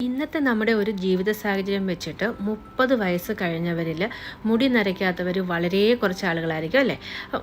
ഇന്നത്തെ നമ്മുടെ ഒരു ജീവിത സാഹചര്യം വെച്ചിട്ട് മുപ്പത് വയസ്സ് കഴിഞ്ഞവരിൽ മുടി നരയ്ക്കാത്തവർ വളരെ കുറച്ച് ആളുകളായിരിക്കും അല്ലേ?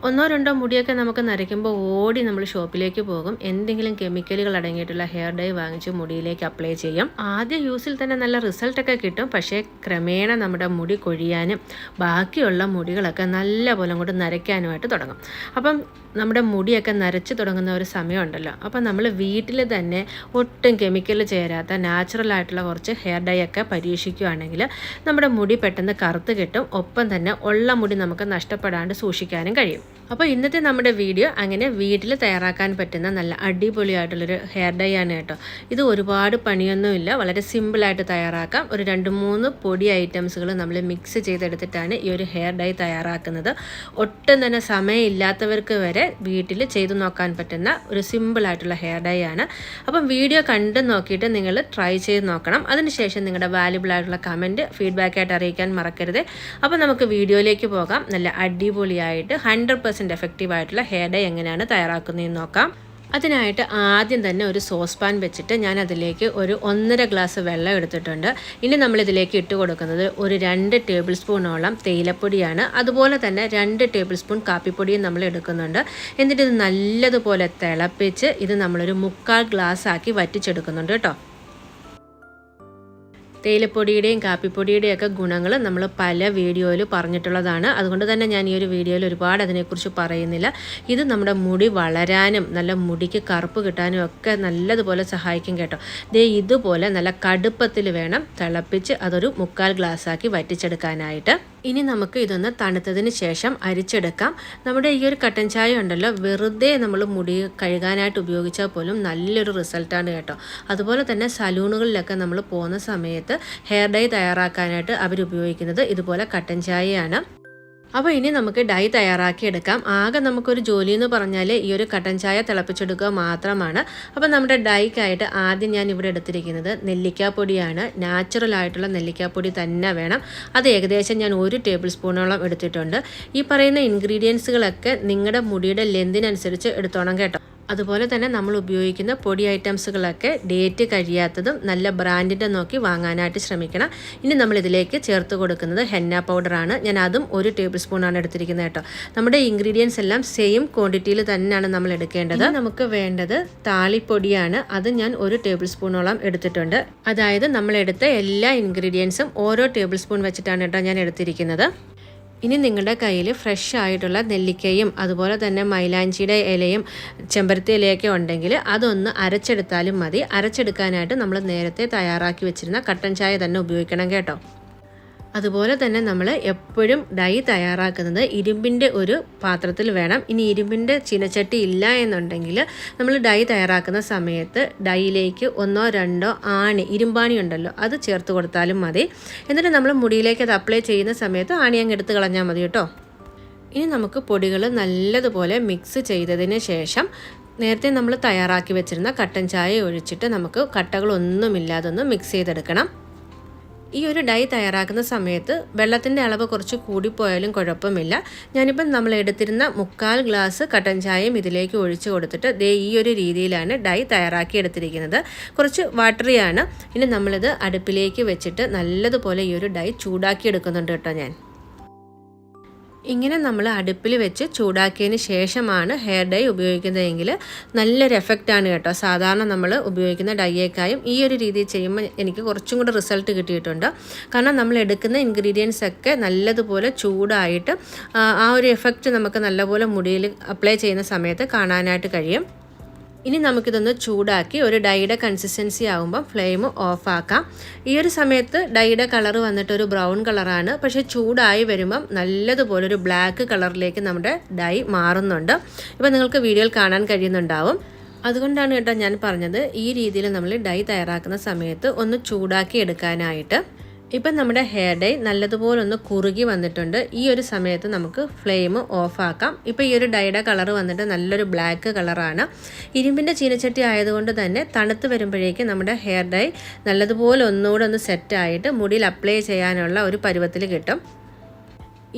ഒന്നോ രണ്ടോ മുടിയൊക്കെ നമുക്ക് നരയ്ക്കുമ്പോൾ ഓടി നമ്മൾ ഷോപ്പിലേക്ക് പോകും. എന്തെങ്കിലും കെമിക്കലുകൾ അടങ്ങിയിട്ടുള്ള ഹെയർ ഡൈ വാങ്ങിച്ച് മുടിയിലേക്ക് അപ്ലൈ ചെയ്യും. ആദ്യ യൂസിൽ തന്നെ നല്ല റിസൾട്ടൊക്കെ കിട്ടും. പക്ഷേ ക്രമേണ നമ്മുടെ മുടി കൊഴിയാനും ബാക്കിയുള്ള മുടികളൊക്കെ നല്ല പോലെ അങ്ങോട്ട് നരയ്ക്കാനുമായിട്ട് തുടങ്ങും. അപ്പം നമ്മുടെ മുടിയൊക്കെ നരച്ച് തുടങ്ങുന്ന ഒരു സമയമുണ്ടല്ലോ. അപ്പം നമ്മൾ വീട്ടിൽ തന്നെ ഒട്ടും കെമിക്കൽ ചേരാത്ത നാച്ചുറൽ ആയിട്ടുള്ള കുറച്ച് ഹെയർ ഡൈ ഒക്കെ പരീക്ഷിക്കുകയാണെങ്കിൽ നമ്മുടെ മുടി പെട്ടെന്ന് കറുത്ത് കിട്ടും. ഒപ്പം തന്നെ ഉള്ള മുടി നമുക്ക് നഷ്ടപ്പെടാണ്ട് സൂക്ഷിക്കാനും കഴിയും. അപ്പോൾ ഇന്നത്തെ നമ്മുടെ വീഡിയോ അങ്ങനെ വീട്ടിൽ തയ്യാറാക്കാൻ പറ്റുന്ന നല്ല അടിപൊളിയായിട്ടുള്ളൊരു ഹെയർ ഡൈ ആണ് കേട്ടോ. ഇത് ഒരുപാട് പണിയൊന്നുമില്ല. വളരെ സിമ്പിളായിട്ട് തയ്യാറാക്കാം. ഒരു രണ്ട് മൂന്ന് പൊടി ഐറ്റംസുകൾ നമ്മൾ മിക്സ് ചെയ്തെടുത്തിട്ടാണ് ഈ ഒരു ഹെയർ ഡൈ തയ്യാറാക്കുന്നത്. ഒട്ടും തന്നെ സമയമില്ലാത്തവർക്ക് വരെ വീട്ടിൽ ചെയ്തു നോക്കാൻ പറ്റുന്ന ഒരു സിമ്പിളായിട്ടുള്ള ഹെയർ ഡൈ ആണ്. അപ്പം വീഡിയോ കണ്ട് നോക്കിയിട്ട് നിങ്ങൾ ട്രൈ ചെയ്ത് നോക്കണം. അതിനുശേഷം നിങ്ങളുടെ വാല്യുബിൾ ആയിട്ടുള്ള കമന്റ് ഫീഡ്ബാക്കായിട്ട് അറിയിക്കാൻ മറക്കരുത്. അപ്പോൾ നമുക്ക് വീഡിയോയിലേക്ക് പോകാം. നല്ല അടിപൊളിയായിട്ട് ഹൺഡ്രഡ് പെർസെന്റ് എഫക്റ്റീവ് ആയിട്ടുള്ള ഹെയർ ഡൈ എങ്ങനെയാണ് തയ്യാറാക്കുന്നതെന്ന് നോക്കാം. അതിനായിട്ട് ആദ്യം തന്നെ ഒരു സോസ് പാൻ വെച്ചിട്ട് ഞാൻ അതിലേക്ക് ഒരു ഒന്നര ഗ്ലാസ് വെള്ളം എടുത്തിട്ടുണ്ട്. ഇനി നമ്മൾ ഇതിലേക്ക് ഇട്ട് കൊടുക്കുന്നത് ഒരു രണ്ട് ടേബിൾ സ്പൂണോളം തേയിലപ്പൊടിയാണ്. അതുപോലെ തന്നെ രണ്ട് ടേബിൾ സ്പൂൺ കാപ്പിപ്പൊടിയും നമ്മൾ എടുക്കുന്നുണ്ട്. എന്നിട്ട് ഇത് നല്ലതുപോലെ തിളപ്പിച്ച് ഇത് നമ്മളൊരു മുക്കാൽ ഗ്ലാസ് ആക്കി വറ്റിച്ചെടുക്കുന്നുണ്ട് കേട്ടോ. തേയിലപ്പൊടിയുടെയും കാപ്പിപ്പൊടിയുടെയും ഒക്കെ ഗുണങ്ങൾ നമ്മൾ പല വീഡിയോയിൽ പറഞ്ഞിട്ടുള്ളതാണ്. അതുകൊണ്ട് തന്നെ ഞാൻ ഈ ഒരു വീഡിയോയിൽ ഒരുപാട് അതിനെക്കുറിച്ച് പറയുന്നില്ല. ഇത് നമ്മുടെ മുടി വളരാനും നല്ല മുടിക്ക് കറുപ്പ് കിട്ടാനും ഒക്കെ നല്ലതുപോലെ സഹായിക്കും കേട്ടോ. ദേ ഇതുപോലെ നല്ല കടുപ്പത്തിൽ വേണം തിളപ്പിച്ച് അതൊരു മുക്കാൽ ഗ്ലാസ്സാക്കി വറ്റിച്ചെടുക്കാനായിട്ട്. ഇനി നമുക്ക് ഇതൊന്ന് തണുത്തതിന് ശേഷം അരിച്ചെടുക്കാം. നമ്മുടെ ഈ ഒരു കട്ടൻ ചായ ഉണ്ടല്ലോ വെറുതെ നമ്മൾ മുടി കഴുകാനായിട്ട് ഉപയോഗിച്ചാൽ പോലും നല്ലൊരു റിസൾട്ടാണ് കേട്ടോ. അതുപോലെ തന്നെ സലൂണുകളിലൊക്കെ നമ്മൾ പോകുന്ന സമയത്ത് ഹെയർ ഡൈ തയ്യാറാക്കാനായിട്ട് അവർ ഉപയോഗിക്കുന്നത് ഇതുപോലെ കട്ടൻ ചായയാണ്. അപ്പോൾ ഇനി നമുക്ക് ഡൈ തയ്യാറാക്കി എടുക്കാം ആകെ നമുക്കൊരു ജോലി എന്ന് പറഞ്ഞാൽ ഈ ഒരു കട്ടൻ ചായ തിളപ്പിച്ചെടുക്കുക മാത്രമാണ്. അപ്പോൾ നമ്മുടെ ഡൈക്കായിട്ട് ആദ്യം ഞാൻ ഇവിടെ എടുത്തിരിക്കുന്നത് നെല്ലിക്കാപ്പൊടിയാണ്. നാച്ചുറൽ ആയിട്ടുള്ള നെല്ലിക്കാപ്പൊടി തന്നെ വേണം. അത് ഏകദേശം ഞാൻ ഒരു ടേബിൾ സ്പൂണോളം എടുത്തിട്ടുണ്ട്. ഈ പറയുന്ന ഇൻഗ്രീഡിയൻസുകളൊക്കെ നിങ്ങളുടെ മുടിയുടെ ലെന്തിനനുസരിച്ച് എടുത്തോണം കേട്ടോ. അതുപോലെ തന്നെ നമ്മൾ ഉപയോഗിക്കുന്ന പൊടി ഐറ്റംസുകളൊക്കെ ഡേറ്റ് കഴിയാത്തതും നല്ല ബ്രാൻഡിന്റെ നോക്കി വാങ്ങാനായിട്ട് ശ്രമിക്കണം. ഇനി നമ്മൾ ഇതിലേക്ക് ചേർത്ത് കൊടുക്കുന്നത് ഹെന്ന പൗഡറാണ് ഞാൻ അതും ഒരു ടേബിൾ സ്പൂണാണ് എടുത്തിരിക്കുന്നത് കേട്ടോ. നമ്മുടെ ഇൻഗ്രീഡിയൻസ് എല്ലാം സെയിം ക്വാണ്ടിറ്റിയിൽ തന്നെയാണ് നമ്മൾ എടുക്കേണ്ടത്. നമുക്ക് വേണ്ടത് താളിപ്പൊടിയാണ്. അത് ഞാൻ ഒരു ടേബിൾ സ്പൂണോളം എടുത്തിട്ടുണ്ട്. അതായത് നമ്മളെടുത്ത എല്ലാ ഇൻഗ്രീഡിയൻസും ഓരോ ടേബിൾ സ്പൂൺ വെച്ചിട്ടാണ് കേട്ടോ ഞാൻ എടുത്തിരിക്കുന്നത്. ഇനി നിങ്ങളുടെ കയ്യിൽ ഫ്രഷ് ആയിട്ടുള്ള നെല്ലിക്കയും അതുപോലെ തന്നെ മൈലാഞ്ചിയുടെ ഇലയും ചെമ്പരത്തി ഇലയൊക്കെ ഉണ്ടെങ്കിൽ അതൊന്ന് അരച്ചെടുത്താലും മതി. അരച്ചെടുക്കാനായിട്ട് നമ്മൾ നേരത്തെ തയ്യാറാക്കി വെച്ചിരുന്ന കട്ടൻ ചായ തന്നെ ഉപയോഗിക്കണം കേട്ടോ. അതുപോലെ തന്നെ നമ്മൾ എപ്പോഴും ഡൈ തയ്യാറാക്കുന്നത് ഇരുമ്പിന്റെ ഒരു പാത്രത്തിൽ വേണം. ഇനി ഇരുമ്പിന്റെ ചീനച്ചട്ടി ഇല്ല എന്നുണ്ടെങ്കിൽ നമ്മൾ ഡൈ തയ്യാറാക്കുന്ന സമയത്ത് ഡൈയിലേക്ക് ഒന്നോ രണ്ടോ ആണി ഇരുമ്പാണി ഉണ്ടല്ലോ അത് ചേർത്ത് കൊടുത്താലും മതി. എന്നിട്ട് നമ്മൾ മുടിയിലേക്ക് അത് അപ്ലൈ ചെയ്യുന്ന സമയത്ത് ആണി അങ്ങ് എടുത്ത് കളഞ്ഞാൽ മതി കേട്ടോ. ഇനി നമുക്ക് പൊടികൾ നല്ലതുപോലെ മിക്സ് ചെയ്തതിന് ശേഷം നേരത്തെ നമ്മൾ തയ്യാറാക്കി വെച്ചിരുന്ന കട്ടൻ ചായ ഒഴിച്ചിട്ട് നമുക്ക് കട്ടകളൊന്നുമില്ലാതൊന്നും മിക്സ് ചെയ്തെടുക്കണം. ഈ ഒരു ഡൈ തയ്യാറാക്കുന്ന സമയത്ത് വെള്ളത്തിന്റെ അളവ് കുറച്ച് കൂടിപ്പോയാലും കുഴപ്പമില്ല. ഞാനിപ്പം നമ്മൾ എടുത്തിരുന്ന മുക്കാൽ ഗ്ലാസ് കട്ടൻ ചായയും ഇതിലേക്ക് ഒഴിച്ചു കൊടുത്തിട്ട് ദേ ഈ ഒരു രീതിയിലാണ് ഡൈ തയ്യാറാക്കി എടുത്തിരിക്കുന്നത്. കുറച്ച് വാട്ടറിയാണ്. ഇനി നമ്മളിത് അടുപ്പിലേക്ക് വെച്ചിട്ട് നല്ലതുപോലെ ഈ ഒരു ഡൈ ചൂടാക്കി എടുക്കുന്നുണ്ട് കേട്ടോ ഞാൻ. ഇങ്ങനെ നമ്മൾ അടുപ്പിൽ വെച്ച് ചൂടാക്കിയതിന് ശേഷമാണ് ഹെയർ ഡൈ ഉപയോഗിക്കുന്നതെങ്കിൽ നല്ലൊരു എഫക്റ്റാണ് കേട്ടോ. സാധാരണ നമ്മൾ ഉപയോഗിക്കുന്ന ഡൈയേക്കായും ഈ ഒരു രീതിയിൽ ചെയ്യുമ്പോൾ എനിക്ക് കുറച്ചും കൂടെ റിസൾട്ട് കിട്ടിയിട്ടുണ്ട്. കാരണം നമ്മൾ എടുക്കുന്ന ഇൻഗ്രീഡിയൻസ് ഒക്കെ നല്ലതുപോലെ ചൂടായിട്ട് ആ ഒരു എഫക്റ്റ് നമുക്ക് നല്ലപോലെ മുടിയിൽ അപ്ലൈ ചെയ്യുന്ന സമയത്ത് കാണാനായിട്ട് കഴിയും. ഇനി നമുക്കിതൊന്ന് ചൂടാക്കി ഒരു ഡൈയുടെ കൺസിസ്റ്റൻസി ആകുമ്പോൾ ഫ്ലെയിം ഓഫ് ആക്കാം. ഈ ഒരു സമയത്ത് ഡൈയുടെ കളർ വന്നിട്ട് ഒരു ബ്രൗൺ കളറാണ് പക്ഷേ ചൂടായി വരുമ്പം നല്ലതുപോലെ ഒരു ബ്ലാക്ക് കളറിലേക്ക് നമ്മുടെ ഡൈ മാറുന്നുണ്ട്. ഇപ്പം നിങ്ങൾക്ക് വീഡിയോയിൽ കാണാൻ കഴിയുന്നുണ്ടാവും. അതുകൊണ്ടാണ് കേട്ടോ ഞാൻ പറഞ്ഞത് ഈ രീതിയിൽ നമ്മൾ ഡൈ തയ്യാറാക്കുന്ന സമയത്ത് ഒന്ന് ചൂടാക്കി എടുക്കാനായിട്ട്. ഇപ്പം നമ്മുടെ ഹെയർ ഡൈ നല്ലതുപോലെ ഒന്ന് കുറുകി വന്നിട്ടുണ്ട്. ഈ ഒരു സമയത്ത് നമുക്ക് ഫ്ലെയിം ഓഫ് ആക്കാം. ഇപ്പോൾ ഈ ഒരു ഡൈയുടെ കളർ വന്നിട്ട് നല്ലൊരു ബ്ലാക്ക് കളറാണ് ഇരുമ്പിന്റെ ചീനച്ചട്ടി ആയതുകൊണ്ട് തന്നെ തണുത്ത് വരുമ്പോഴേക്കും നമ്മുടെ ഹെയർ ഡൈ നല്ലതുപോലെ ഒന്നുകൂടെ ഒന്ന് സെറ്റായിട്ട് മുടിയിൽ അപ്ലൈ ചെയ്യാനുള്ള ഒരു പരുവത്തിൽ കിട്ടും.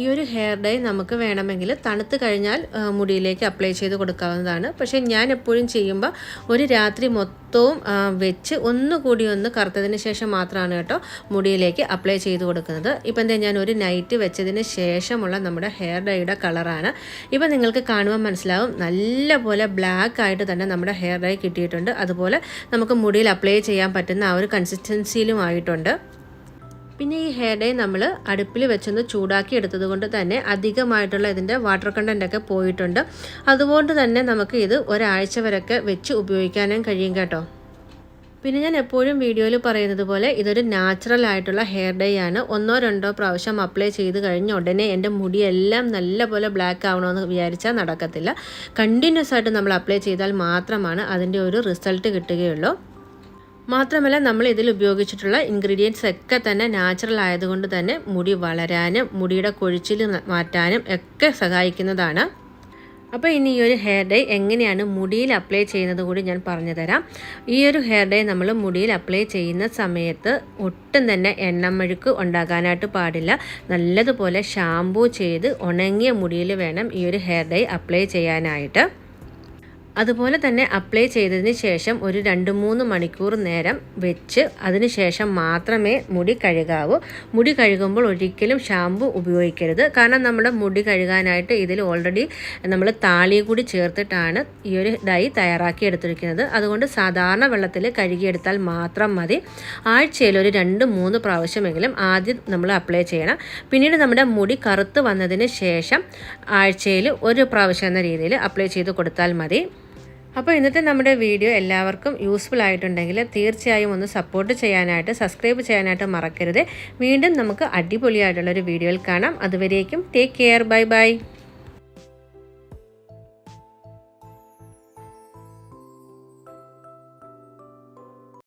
ഈ ഒരു ഹെയർ ഡൈ നമുക്ക് വേണമെങ്കിൽ തണുത്ത് കഴിഞ്ഞാൽ മുടിയിലേക്ക് അപ്ലൈ ചെയ്ത് കൊടുക്കാവുന്നതാണ്. പക്ഷേ ഞാൻ എപ്പോഴും ചെയ്യുമ്പോൾ ഒരു രാത്രി മൊത്തവും വെച്ച് ഒന്നുകൂടി ഒന്ന് കറുത്തതിന് ശേഷം മാത്രമാണ് കേട്ടോ മുടിയിലേക്ക് അപ്ലൈ ചെയ്ത് കൊടുക്കുന്നത്. ഇപ്പം എന്താ ഞാൻ ഒരു നൈറ്റ് വെച്ചതിന് ശേഷമുള്ള നമ്മുടെ ഹെയർ ഡൈയുടെ കളറാണ് ഇപ്പം നിങ്ങൾക്ക് കാണുമ്പോൾ മനസ്സിലാവും നല്ല പോലെ ബ്ലാക്ക് ആയിട്ട് തന്നെ നമ്മുടെ ഹെയർ ഡൈ കിട്ടിയിട്ടുണ്ട്. അതുപോലെ നമുക്ക് മുടിയിൽ അപ്ലൈ ചെയ്യാൻ പറ്റുന്ന ആ ഒരു കൺസിസ്റ്റൻസിയിലും ആയിട്ടുണ്ട്. പിന്നെ ഈ ഹെയർ ഡേ നമ്മൾ അടുപ്പിൽ വെച്ചൊന്ന് ചൂടാക്കി എടുത്തത് കൊണ്ട് തന്നെ അധികമായിട്ടുള്ള ഇതിന്റെ വാട്ടർ കണ്ടന്റൊക്കെ പോയിട്ടുണ്ട്. അതുകൊണ്ട് തന്നെ നമുക്ക് ഇത് ഒരാഴ്ച വരെയൊക്കെ വെച്ച് ഉപയോഗിക്കാനും കഴിയും കേട്ടോ. പിന്നെ ഞാൻ എപ്പോഴും വീഡിയോയിൽ പറയുന്നത് പോലെ ഇതൊരു നാച്ചുറൽ ആയിട്ടുള്ള ഹെയർ ഡേ ആണ്. ഒന്നോ രണ്ടോ പ്രാവശ്യം അപ്ലൈ ചെയ്ത് കഴിഞ്ഞ ഉടനെ എന്റെ മുടിയെല്ലാം നല്ലപോലെ ബ്ലാക്ക് ആവണമെന്ന് വിചാരിച്ചാൽ നടക്കത്തില്ല. കണ്ടിന്യൂസ് ആയിട്ട് നമ്മൾ അപ്ലൈ ചെയ്താൽ മാത്രമാണ് അതിന്റെ ഒരു റിസൾട്ട് കിട്ടുകയുള്ളൂ. മാത്രമല്ല നമ്മൾ ഇതിൽ ഉപയോഗിച്ചിട്ടുള്ള ഇൻഗ്രീഡിയൻസ് ഒക്കെ തന്നെ നാച്ചുറൽ ആയതുകൊണ്ട് തന്നെ മുടി വളരാനും മുടിയുടെ കൊഴിച്ചിൽ മാറ്റാനും ഒക്കെ സഹായിക്കുന്നതാണ്. അപ്പോൾ ഇനി ഈ ഒരു ഹെയർ ഡൈ എങ്ങനെയാണ് മുടിയിൽ അപ്ലൈ ചെയ്യുന്നത് കൂടി ഞാൻ പറഞ്ഞു തരാം. ഈ ഒരു ഹെയർ ഡൈ നമ്മൾ മുടിയിൽ അപ്ലൈ ചെയ്യുന്ന സമയത്ത് ഒട്ടും തന്നെ എണ്ണമെഴുക്ക് ഉണ്ടാകാനായിട്ട് പാടില്ല. നല്ലതുപോലെ ഷാമ്പൂ ചെയ്ത് ഉണങ്ങിയ മുടിയിൽ വേണം ഈ ഒരു ഹെയർ ഡൈ അപ്ലൈ ചെയ്യാനായിട്ട്. അതുപോലെ തന്നെ അപ്ലൈ ചെയ്തതിന് ശേഷം ഒരു രണ്ട് മൂന്ന് മണിക്കൂർ നേരം വെച്ച് അതിന് ശേഷം മാത്രമേ മുടി കഴുകാവൂ. മുടി കഴുകുമ്പോൾ ഒരിക്കലും ഷാമ്പു ഉപയോഗിക്കരുത്. കാരണം നമ്മുടെ മുടി കഴുകാനായിട്ട് ഇതിൽ ഓൾറെഡി നമ്മൾ താളി കൂടി ചേർത്തിട്ടാണ് ഈ ഒരു ഡൈ തയ്യാറാക്കി എടുത്തിരിക്കുന്നത്. അതുകൊണ്ട് സാധാരണ വെള്ളത്തിൽ കഴുകിയെടുത്താൽ മാത്രം മതി. ആഴ്ചയിൽ ഒരു രണ്ട് മൂന്ന് പ്രാവശ്യമെങ്കിലും ആദ്യം നമ്മൾ അപ്ലൈ ചെയ്യണം. പിന്നീട് നമ്മുടെ മുടി കറുത്ത് വന്നതിന് ശേഷം ആഴ്ചയിൽ ഒരു പ്രാവശ്യം എന്ന രീതിയിൽ അപ്ലൈ ചെയ്ത് കൊടുത്താൽ മതി. അപ്പോൾ ഇന്നത്തെ നമ്മുടെ വീഡിയോ എല്ലാവർക്കും യൂസ്ഫുൾ ആയിട്ടുണ്ടെങ്കിൽ തീർച്ചയായും ഒന്ന് സപ്പോർട്ട് ചെയ്യാനായിട്ട് സബ്സ്ക്രൈബ് ചെയ്യാനായിട്ട് മറക്കരുത്. വീണ്ടും നമുക്ക് അടിപൊളിയായിട്ടുള്ളൊരു വീഡിയോയിൽ കാണാം. അതുവരേക്കും ടേക്ക് കെയർ ബൈ ബൈ